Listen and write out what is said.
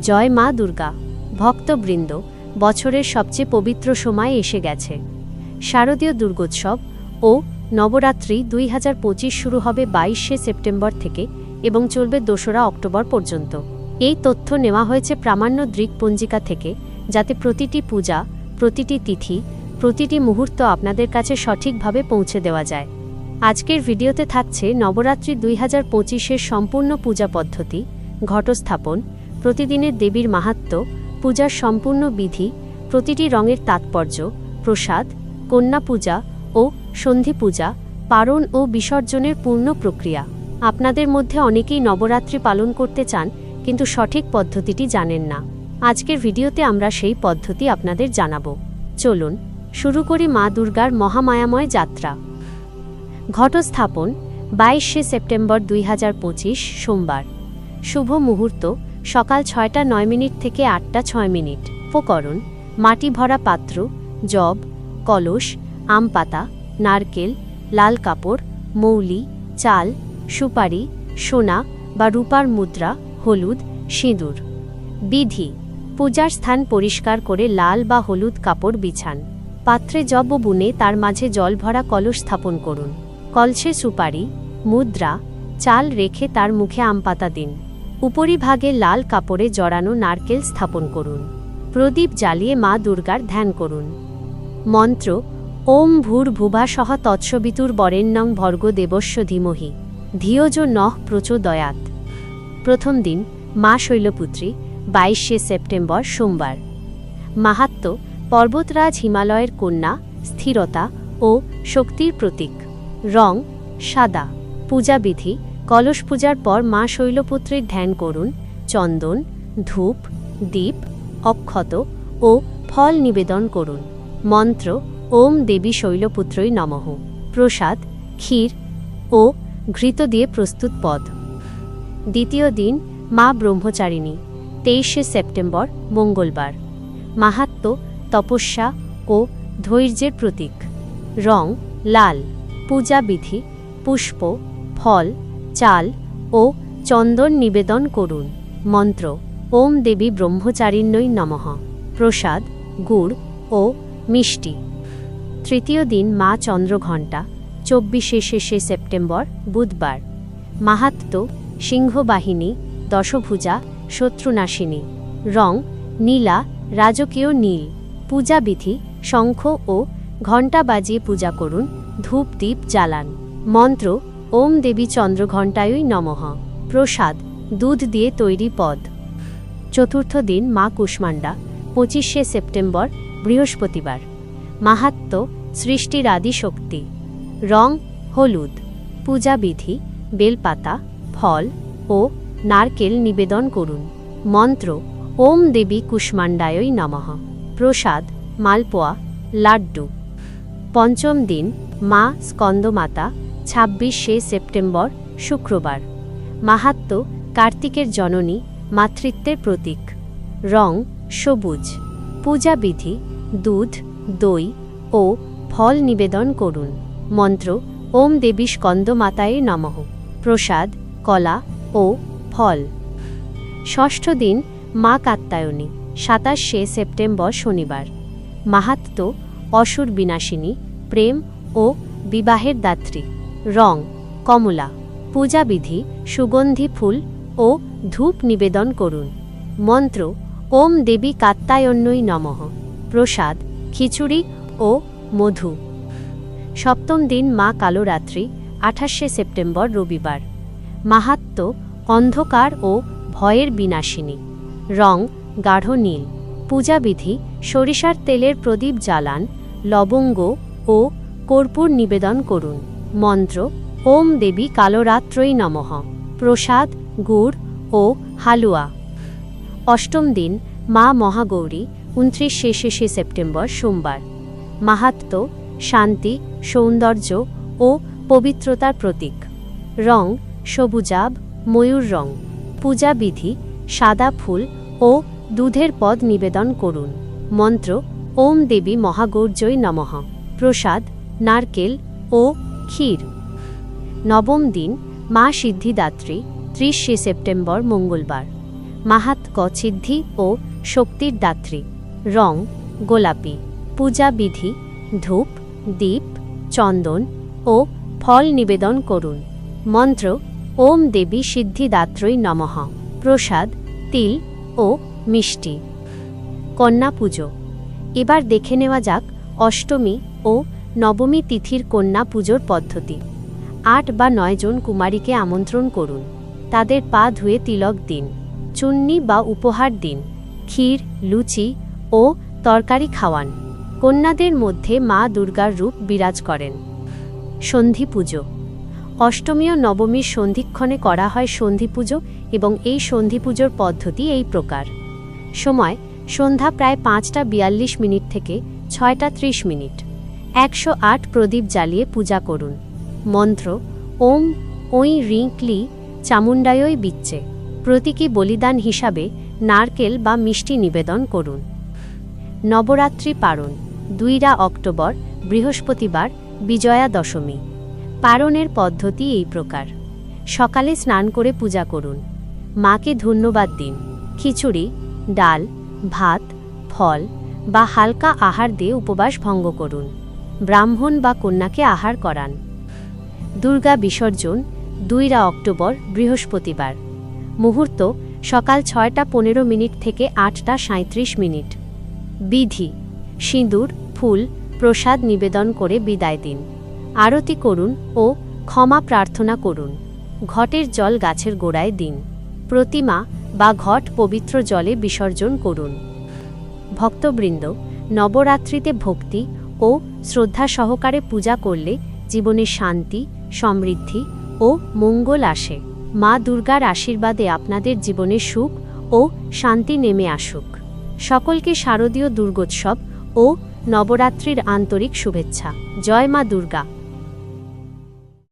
জয় মা দুর্গা, ভক্তবৃন্দ, বছরের সবচেয়ে পবিত্র সময় এসে গেছে। শারদীয় দুর্গোৎসব ও নবরাত্রি দুই হাজার পঁচিশ শুরু হবে বাইশে সেপ্টেম্বর থেকে এবং চলবে দোসরা অক্টোবর পর্যন্ত। এই তথ্য নেওয়া হয়েছে প্রামাণ্য দৃক পঞ্জিকা থেকে, যাতে প্রতিটি পূজা, প্রতিটি তিথি, প্রতিটি মুহূর্ত আপনাদের কাছে সঠিকভাবে পৌঁছে দেওয়া যায়। আজকের ভিডিওতে থাকছে নবরাত্রি দুই হাজার সম্পূর্ণ পূজা পদ্ধতি, ঘটস্থাপন প্রতিদিনের দেবীর মাহাত্ম্য, পূজার সম্পূর্ণ বিধি, প্রতিটি রঙের তাৎপর্য, প্রসাদ, কন্যা পূজা ও সন্ধি পূজা, পারণ ও বিসর্জনের পূর্ণ প্রক্রিয়া। আপনাদের মধ্যে অনেকেই নবরাত্রি পালন করতে চান, কিন্তু সঠিক পদ্ধতিটি জানেন না। আজকের ভিডিওতে আমরা সেই পদ্ধতি আপনাদের জানাব। চলুন, শুরু করি মা দুর্গার মহামায়াময় যাত্রা। ঘটস্থাপন বাইশে সেপ্টেম্বর দুই হাজার পঁচিশ সোমবার। শুভ মুহূর্ত সকাল ছয়টা নয় মিনিট থেকে আটটা ছয় মিনিট। উপকরণ, মাটি ভরা পাত্র জব কলস, আম পাতা, নারকেল, লাল কাপড়, মৌলি, চাল, সুপারি, সোনা বা রূপার মুদ্রা, হলুদ, সিঁদুর। বিধি, পূজার স্থান পরিষ্কার করে লাল বা হলুদ কাপড় বিছান। পাত্রে জব বুনে তার মাঝে জল ভরা কলস স্থাপন করুন। কলসে সুপারি, মুদ্রা, চাল রেখে তার মুখে আম পাতা দিন। উপরিভাগে লাল কাপড়ে জড়ানো নারকেল স্থাপন করুন। প্রদীপ জ্বালিয়ে মা দুর্গার ধ্যান করুন। মন্ত্র, ওম ভূর ভুভা সহ তৎসবিতুর বরেণ্যং ভর্গ দেবস্য ধীমহি, ধিয়জ নহ প্রচোদয়াত প্রথম দিন, মা শৈলপুত্রী, বাইশে সেপ্টেম্বর, সোমবার। মাহাত্ম, পর্বতরাজ হিমালয়ের কন্যা, স্থিরতা ও শক্তির প্রতীক। রং, সাদা। পূজাবিধি কলস পূজার পর মা শৈলপুত্রীর ধ্যান করুন, চন্দন, ধূপ, দীপ, অক্ষত ও ফল নিবেদন করুন। মন্ত্র, ওম দেবী শৈলপুত্রই নমঃ। প্রসাদ, ক্ষীর ও ঘৃত দিয়ে প্রস্তুত পদ। দ্বিতীয় দিন, মা ব্রহ্মচারিণী, তেইশে সেপ্টেম্বর, মঙ্গলবার। মাহাত্ম, তপস্যা ও ধৈর্যের প্রতীক। রং, লাল। পূজা বিধি পুষ্প, ফল চাল ও চন্দন নিবেদন করুন। মন্ত্র, ওম দেবী ব্রহ্মচারিণ্যই নমঃ। প্রসাদ, গুড় ও মিষ্টি। তৃতীয় দিন মা চন্দ্রঘণ্টা, চব্বিশে শেষে সেপ্টেম্বর, বুধবার। মাহাত্ম সিংহবাহিনী, দশভুজা, শত্রুনাশিনী। রং, নীলা, রাজকীয় নীল। পূজাবিধি শঙ্খ ও ঘণ্টা বাজিয়ে পূজা করুন, ধূপ দ্বীপ জ্বালান। মন্ত্র ওম দেবী চন্দ্রঘণ্টায়ই নমঃ। প্রসাদ, দুধ দিয়ে তৈরি পদ। চতুর্থ দিন মা কুষ্মান্ডা পঁচিশে সেপ্টেম্বর, বৃহস্পতিবার। মাহাত্ম, সৃষ্টির আদি শক্তি। রং, হলুদ। পূজাবিধি বেলপাতা, ফল ও নারকেল নিবেদন করুন। মন্ত্র, ওম দেবী কুষ্মান্ডায়ই নমঃ। প্রসাদ, মালপোয়া, লাড্ডু। পঞ্চম দিন মা স্কন্দমাতা ছাব্বিশে সেপ্টেম্বর, শুক্রবার। মাহাত্ম কার্তিকের জননী, মাতৃত্বের প্রতীক। রং, সবুজ। পূজাবিধি, দুধ, দই ও ফল নিবেদন করুন। মন্ত্র, ওম দেবী স্কন্দমাতায় নমঃ। প্রসাদ, কলা ও ফল। ষষ্ঠ দিন, মা কাত্তায়নী সাতাশে সেপ্টেম্বর, শনিবার। মাহাত্ম অসুর বিনাশিনী, প্রেম ও বিবাহের দাত্রী। রং, কমলা, পূজাবিধি, সুগন্ধি ফুল ও ধূপ নিবেদন করুন। মন্ত্র, ওম দেবী কাত্তায়ন্যই নমঃ। প্রসাদ, খিচুড়ি ও মধু। সপ্তম দিন মা কালোরাত্রি, আঠাশে সেপ্টেম্বর রবিবার। মাহাত্ম, অন্ধকার ও ভয়ের বিনাশিনী। রং, গাঢ় নীল। পূজাবিধি, সরিষার তেলের প্রদীপ জ্বালান, লবঙ্গ ও কর্পূর নিবেদন করুন। মন্ত্র, ওম দেবী কালরাত্রই নমঃ। প্রসাদ, গুড় ও হালুয়া। অষ্টম দিন, মা মহাগৌরী, উনত্রিশে শেষে সেপ্টেম্বর, সোমবার। মাহাত্ম শান্তি, সৌন্দর্য ও পবিত্রতার প্রতীক। রং, সবুজাব, ময়ূর রং। পূজাবিধি সাদা ফুল ও দুধের পদ নিবেদন করুন। মন্ত্র, ওম দেবী মহাগৌর্যই নমঃ। প্রসাদ, নারকেল ও ক্ষীর। নবম দিন, মা সিদ্ধিদাত্রী, ত্রিশে সেপ্টেম্বর, মঙ্গলবার। মাহাত্ম সিদ্ধি ও শক্তির দাত্রী। রং, গোলাপি। পূজা বিধি, ধূপ, দীপ, চন্দন ও ফল নিবেদন করুন। মন্ত্র, ওম দেবী সিদ্ধিদাত্রই নমঃ। প্রসাদ, তিল ও মিষ্টি। কন্যা পুজো। এবার দেখে নেওয়া যাক অষ্টমী ও নবমী তিথির কন্যা পুজোর পদ্ধতি। আট বা নয় জন কুমারীকে আমন্ত্রণ করুন। তাদের পা ধুয়ে তিলক দিন। চুন্নি বা উপহার দিন। ক্ষীর, লুচি ও তরকারি খাওয়ান। কন্যাদের মধ্যে মা দুর্গার রূপ বিরাজ করেন। সন্ধি পুজো। অষ্টমী ও নবমীর সন্ধিক্ষণে করা হয় সন্ধি পুজো এবং এই সন্ধি পুজোর পদ্ধতি এই প্রকার। সময়, সন্ধ্যা প্রায় পাঁচটা বিয়াল্লিশ মিনিট থেকে ছয়টা ত্রিশ মিনিট। একশো আট প্রদীপ জ্বালিয়ে পূজা করুন। মন্ত্র, ওম, ওই রিং ক্লি চামুণ্ডায়ই বিচ্ছে প্রতীকী বলিদান হিসাবে নারকেল বা মিষ্টি নিবেদন করুন। নবরাত্রি পারণ, দুইরা অক্টোবর, বৃহস্পতিবার, বিজয়া দশমী। পারণের পদ্ধতি এই প্রকার। সকালে স্নান করে পূজা করুন। মাকে ধন্যবাদ দিন। খিচুড়ি, ডাল, ভাত, ফল বা হালকা আহার দিয়ে উপবাস ভঙ্গ করুন। ব্রাহ্মণ বা কন্যাকে আহার করান। দুর্গা বিসর্জন, দুইরা অক্টোবর, বৃহস্পতিবার। মুহূর্ত, সকাল ছয়টা পনেরো মিনিট থেকে আটটা সাঁত্রিশ মিনিট। বিধি, সিঁদুর, ফুল, প্রসাদ নিবেদন করে বিদায় দিন। আরতি করুন ও ক্ষমা প্রার্থনা করুন। ঘটের জল গাছের গোড়ায় দিন। প্রতিমা বা ঘট পবিত্র জলে বিসর্জন করুন। ভক্তবৃন্দ, নবরাত্রিতে ভক্তি ও শ্রদ্ধা সহকারে পূজা করলে জীবনে শান্তি, সমৃদ্ধি ও মঙ্গল আসে। মা দুর্গার আশীর্বাদে আপনাদের জীবনে সুখ ও শান্তি নেমে আসুক। সকলকে শারদীয় দুর্গোৎসব ও নবরাত্রির আন্তরিক শুভেচ্ছা। জয় মা দুর্গা।